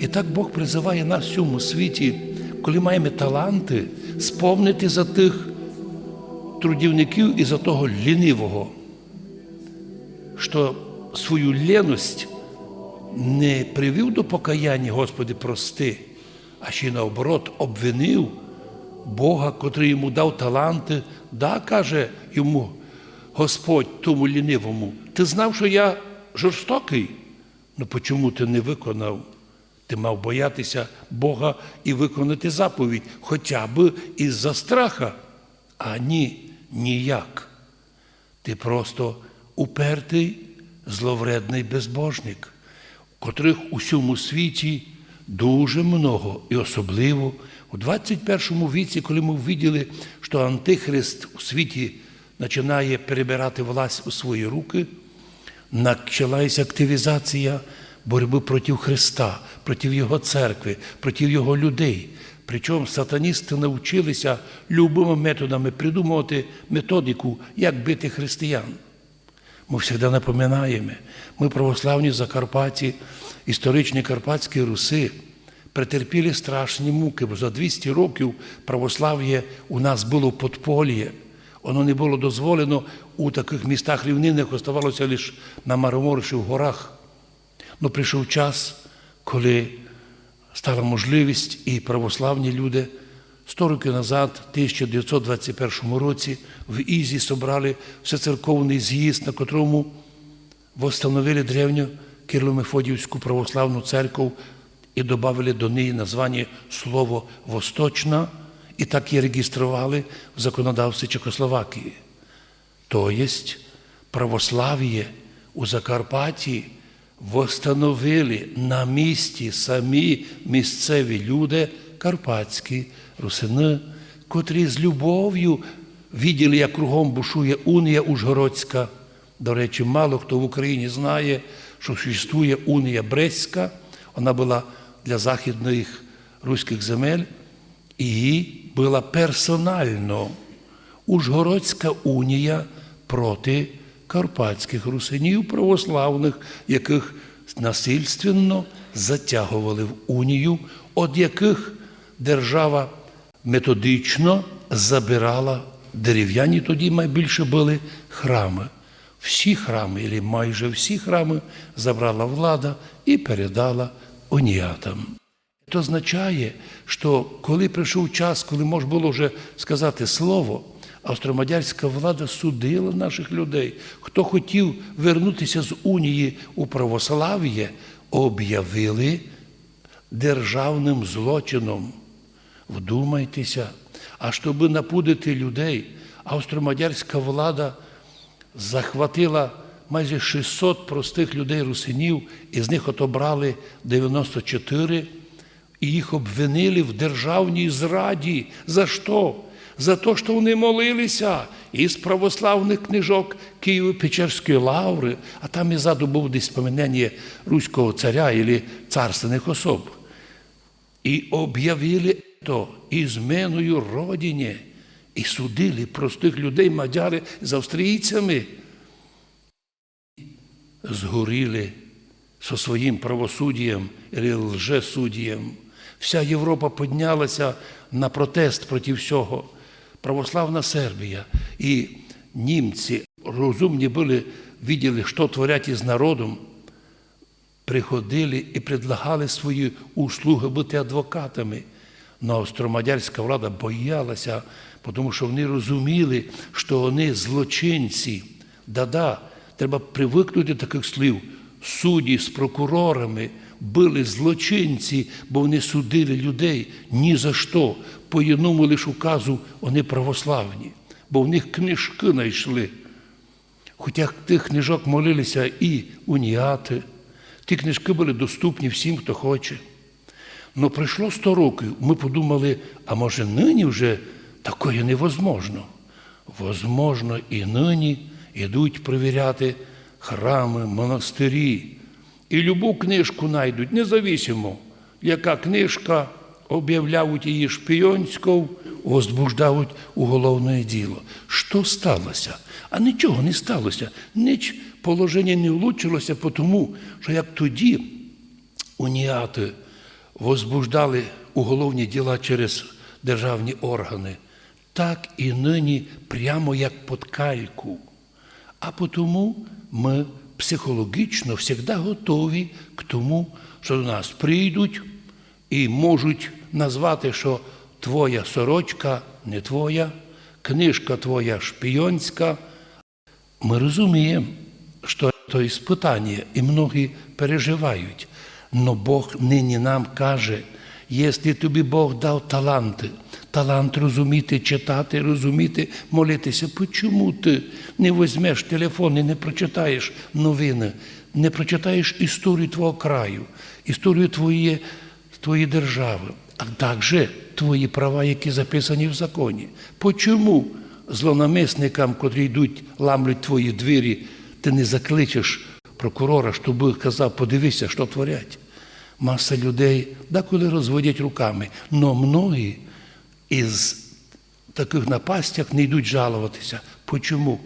І так Бог призиває нас в цьому світі, коли маємо таланти, сповнити за тих трудівників і за того лінивого, що свою лєність не привів до покаяння, Господи, прости, а ще й наоборот обвинив Бога, котрий йому дав таланти, да, каже йому Господь тому лінивому, ти знав, що я жорстокий? Ну чому ти не виконав? Ти мав боятися Бога і виконати заповідь, хоча б із-за страха. А ні, ніяк. Ти просто упертий, зловредний безбожник, котрих у всьому світі дуже много, і особливо у 21 віці, коли ми виділи, що Антихрист у світі починає перебирати власть у свої руки, почалася активізація боротьби проти Христа, проти Його церкви, проти Його людей. Причому сатаністи навчилися любими методами придумувати методику, як бити християн. Ми завжди напоминаємо, ми православні Закарпатті, історичні Карпатські Руси, претерпіли страшні муки, бо за 200 років православ'я у нас було подполє. Воно не було дозволено у таких містах рівнинних, оставалося лише на Маромориші в горах. Ну прийшов час, коли стала можливість, і православні люди 100 років назад, в 1921 році, в Ізі собрали всецерковний з'їзд, на котрому встановили древню Кирло-Мефодіївську православну церкву і додали до неї названня слово Восточна, і так її реєстрували в законодавстві Чехословакії. Тобто православ'я у Закарпатті восстановили на місці самі місцеві люди, карпатські русини, котрі з любов'ю виділи, як кругом бушує унія Ужгородська. До речі, мало хто в Україні знає, що существує унія Брестська, вона була для західних руських земель, і була персонально Ужгородська унія проти карпатських русинів православних, яких насильственно затягували в унію, від яких держава методично забирала дерев'яні, тоді найбільше були храми. Всі храми, або майже всі храми, забрала влада і передала уніятам. Це означає, що коли прийшов час, коли можна було вже сказати слово, австромадярська влада судила наших людей. Хто хотів вернутися з унії у православ'я, об'явили державним злочином. Вдумайтеся, а щоб напудити людей, австромадярська влада захватила майже 600 простих людей русинів, із них отобрали 94, і їх обвинили в державній зраді. За що? За те, що вони молилися із православних книжок Києво-Печерської лаври, а там і ззаду був десь споминання руського царя або царственних особ. І об'явили то ізменою родині, і судили простих людей мадяри з австрійцями. Згоріли зі своїм правосуддям і лжесуддям. Вся Європа піднялася на протест проти всього. Православна Сербія і німці розумні були, виділи, що творять із народом, приходили і предлагали свої услуги бути адвокатами. Но австромадярська влада боялася, тому що вони розуміли, що вони злочинці. Да-да, треба привикнути до таких слів. Судді з прокурорами були злочинці, бо вони судили людей ні за що. По одному лише указу вони православні, бо в них книжки знайшли. Хоча тих книжок молилися і уніати, ті книжки були доступні всім, хто хоче. Но пройшло 100 років, ми подумали, а може нині вже такое невозможно. Возможно, і нині йдуть перевіряти храми, монастирі. І любу книжку знайдуть, независимо, яка книжка, об'являють її шпіонською, возбуждають уголовне діло. Що сталося? А нічого не сталося. Ніч положення не влучилося, тому що як тоді уніати возбуждали уголовні діла через державні органи, так і нині прямо як під кальку. А тому ми психологічно завжди готові к тому, що до нас прийдуть і можуть назвати, що твоя сорочка не твоя, книжка твоя шпіонська. Ми розуміємо, що то іспитання, і многі переживають. Но Бог нині нам каже, якщо тобі Бог дав таланти, талант розуміти, читати, розуміти, молитися, чому ти не візьмеш телефон і не прочитаєш новини, не прочитаєш історію твого краю, історію твоєї, твоєї держави, а також твої права, які записані в законі. Почому злонамисникам, котрі йдуть, ламлять твої двері, ти не закличеш прокурора, щоб казав, подивися, що творять. Маса людей деколи розводять руками, але многі із таких напастях не йдуть жалуватися. Почому?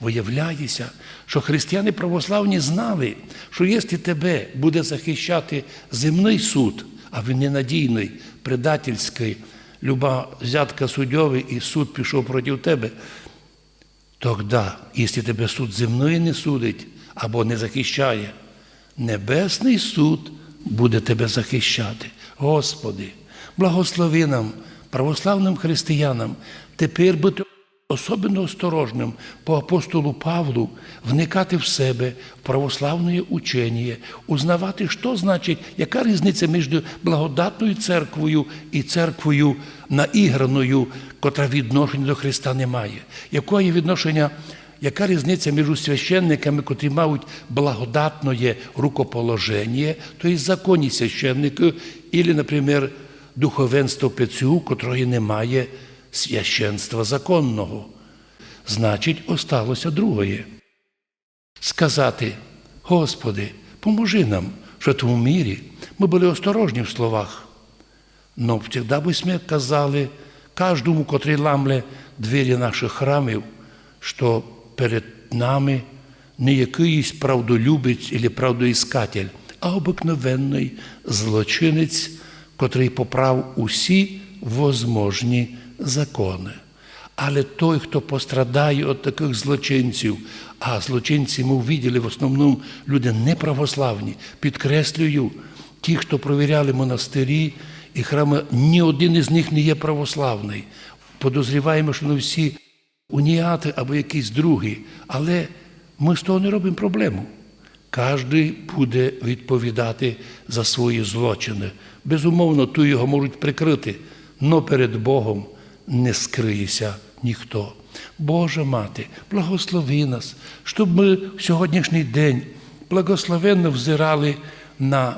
Виявляється, що християни православні знали, що якщо тебе буде захищати земний суд, а він ненадійний, предательський, люба взятка судьовий і суд пішов проти тебе, тоді, якщо тебе суд земний не судить або не захищає, небесний суд буде тебе захищати. Господи, благослови нам, православним християнам, тепер бути особливо осторожним по апостолу Павлу, вникати в себе, в православне учення, узнавати, що значить, яка різниця між благодатною церквою і церквою наіграною, котра відношення до Христа не має. Яке є відношення? Яка різниця між священниками, котрі мають благодатне рукоположення, то є законні священники, або, наприклад, духовенство ПЦУ, котрої немає священства законного. Значить, осталося другое. Сказати, Господи, поможи нам, що тому мірі ми були осторожні в словах. Но завжди би ми казали кожному, котрий ламле двері наших храмів, що перед нами не якийсь правдолюбець або правдоіскатель, а обикновенний злочинець, котрий поправ усі возможні закони. Але той, хто пострадає від таких злочинців, а злочинці ми виділи в основному люди неправославні, підкреслюю, ті, хто провіряли монастирі і храми, ні один із них не є православний. Подозріваємо, що не всі уніати або якісь другі, але ми з того не робимо проблему. Кожен буде відповідати за свої злочини. Безумовно, ту його можуть прикрити, але перед Богом не скриється ніхто. Божа мати, благослови нас, щоб ми в сьогоднішній день благословенно взирали на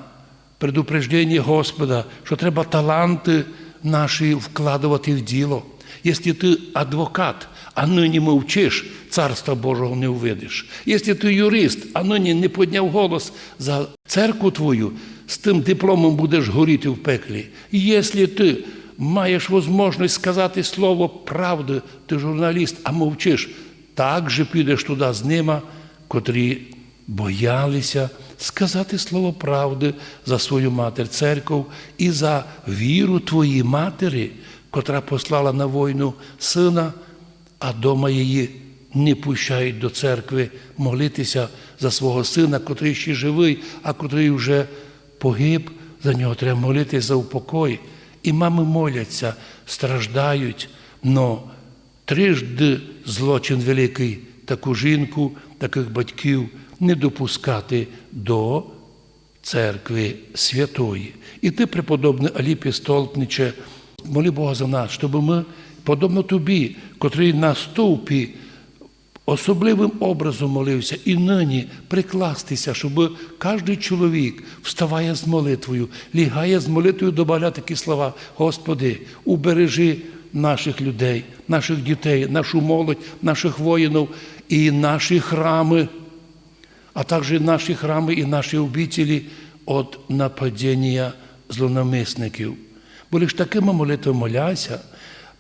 предупреждення Господа, що треба таланти наші вкладувати в діло. Якщо ти адвокат, а нині мовчиш, царства Божого не увидиш. Якщо ти юрист, а нині не підняв голос за церкву твою, з тим дипломом будеш горіти в пеклі. Якщо ти маєш можливість сказати слово правди, ти журналіст, а мовчиш, так же підеш туди з ними, котрі боялися сказати слово правди за свою матір церков і за віру твоїй матері, котра послала на війну сина, а дома її не пущають до церкви молитися за свого сина, котрий ще живий, а котрий вже погиб, за нього треба молитися за упокой. І мами моляться, страждають, но трижди злочин великий таку жінку, таких батьків не допускати до церкви святої. І ти, преподобний Аліпі Столпниче, моли Бога за нас, щоб ми, подобно тобі, котрий на стовпі особливим образом молився і нині прикластися, щоб кожен чоловік вставає з молитвою, лягає з молитвою, добавляє такі слова: Господи, убережи наших людей, наших дітей, нашу молодь, наших воїнів і наші храми, а також наші храми і наші обітелі від нападіння злонамисників. Бо лиш такими молитвами моляся,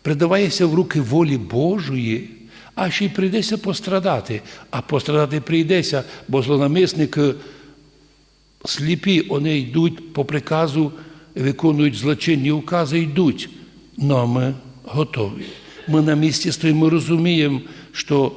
придаваєшся в руки волі Божої а ще й прийдеться пострадати. А пострадати прийдеться, бо злонамисники сліпі, вони йдуть по приказу виконують злочинні укази, йдуть. Но ми готові. Ми на місці стоїмо, розуміємо, що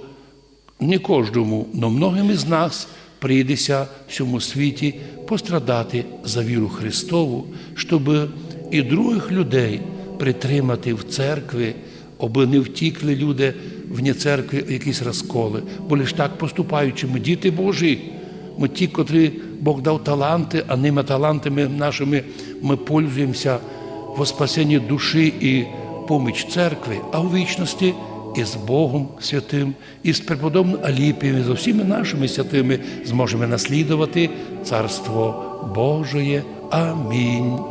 не кожному, но многим із нас прийдеться в цьому світі пострадати за віру Христову, щоб і других людей притримати в церкві, аби не втікли люди вні церкви якісь розколи. Бо лиш так поступаючи, ми діти Божі, ми ті, котрі Бог дав таланти, а ними талантами нашими ми пользуємося во спасенні душі і поміч церкви, а у вічності і з Богом святим, і з преподобним Аліпієм, і з усіма нашими святими зможемо наслідувати Царство Божоє. Амінь.